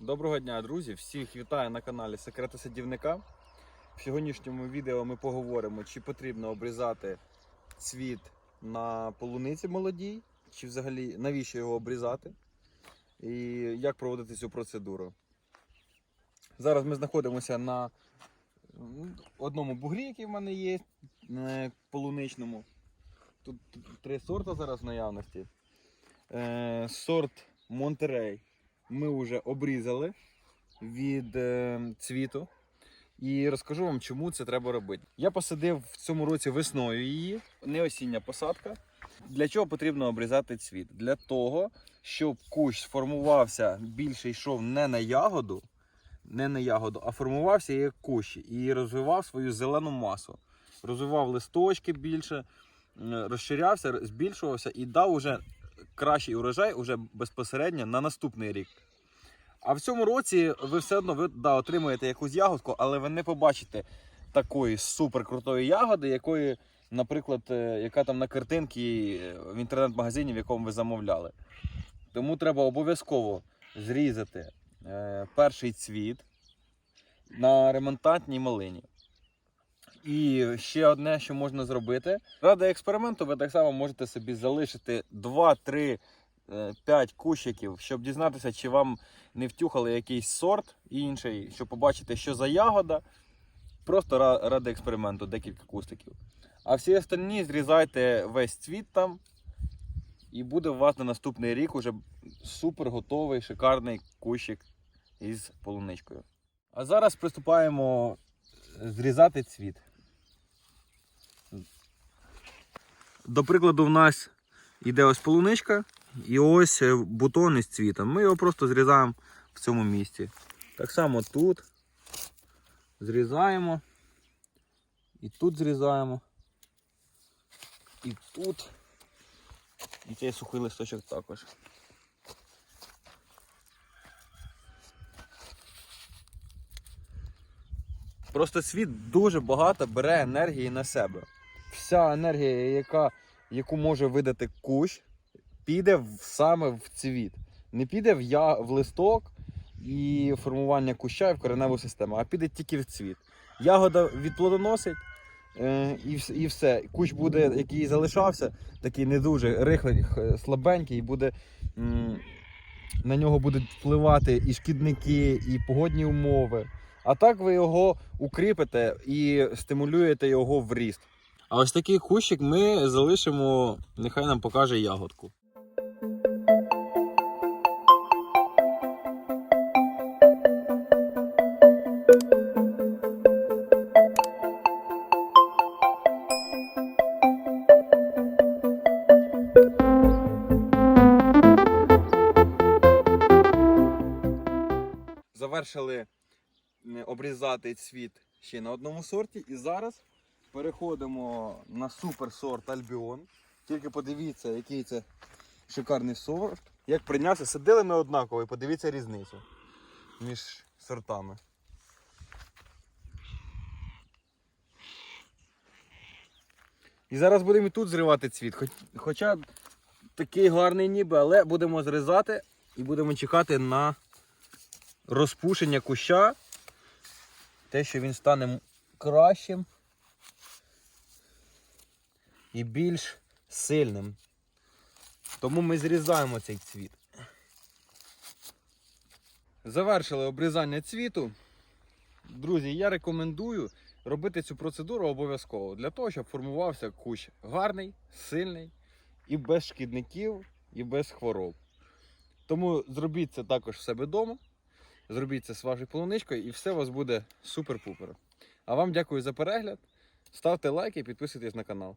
Доброго дня, друзі! Всіх вітаю на каналі Секрети садівника. В сьогоднішньому відео ми поговоримо, чи потрібно обрізати цвіт на полуниці молодій, чи взагалі навіщо його обрізати, і як проводити цю процедуру. Зараз ми знаходимося на одному бугрі, який в мене є, на полуничному. Тут три сорта зараз в наявності. Е, сорт Монтерей ми вже обрізали від е, цвіту. І розкажу вам, чому це треба робити. Я посадив в цьому році весною її, не осіння посадка. Для чого потрібно обрізати цвіт? Для того, щоб кущ сформувався більше йшов не на ягоду, не на ягоду, а формувався як кущ і розвивав свою зелену масу. Розвивав листочки більше, розширявся, збільшувався і дав уже кращий урожай уже безпосередньо на наступний рік. А в цьому році ви все одно ви, да, отримуєте якусь ягодку, але ви не побачите такої суперкрутої ягоди, якої, наприклад, е, яка там на картинці е, в інтернет-магазині, в якому ви замовляли. Тому треба обов'язково зрізати е, перший цвіт на ремонтантній малині. І ще одне, що можна зробити. Ради експерименту ви так само можете собі залишити 2-3 е, 5 кущиків, щоб дізнатися, чи вам не втюхали якийсь сорт інший, щоб побачити, що за ягода. Просто ради експерименту декілька кустиків. А всі остальні зрізайте весь цвіт там. І буде у вас на наступний рік уже супер готовий, шикарний кущик із полуничкою. А зараз приступаємо зрізати цвіт. До прикладу, в нас йде ось полуничка і ось е, бутон із цвітом. Ми його просто зрізаємо в цьому місці. Так само тут зрізаємо. І тут зрізаємо. І тут. І цей сухий листочок також. Просто світ дуже багато бере енергії на себе. Вся енергія, яка, яку може видати кущ, піде саме в цвіт. Не піде в, я, в листок і формування куща і в кореневу систему, а піде тільки в цвіт. Ягода відплодоносить е, і, і все. Кущ буде, який залишався, такий не дуже рихлий, слабенький, і буде, на нього будуть впливати і шкідники, і погодні умови. А так ви його укріпите і стимулюєте його в ріст. А ось такий кущик ми залишимо, нехай нам покаже ягодку. Завершили обрізати цвіт ще на одному сорті. І зараз переходимо на суперсорт Альбіон. Тільки подивіться, який це шикарний сорт. Як прийнявся, садили ми однаково і подивіться різницю між сортами. І зараз будемо і тут зривати цвіт. Хоч, хоча такий гарний ніби, але будемо зрізати і будемо чекати на розпушення куща. Те, що він стане кращим і більш сильним. Тому ми зрізаємо цей цвіт. Завершили обрізання цвіту. Друзі, я рекомендую робити цю процедуру обов'язково для того, щоб формувався кущ гарний, сильний і без шкідників, і без хвороб. Тому зробіть це також в себе вдома. Зробіть це з вашою полуничкою і все у вас буде супер-пупер. А вам дякую за перегляд. Ставте лайки і підписуйтесь на канал.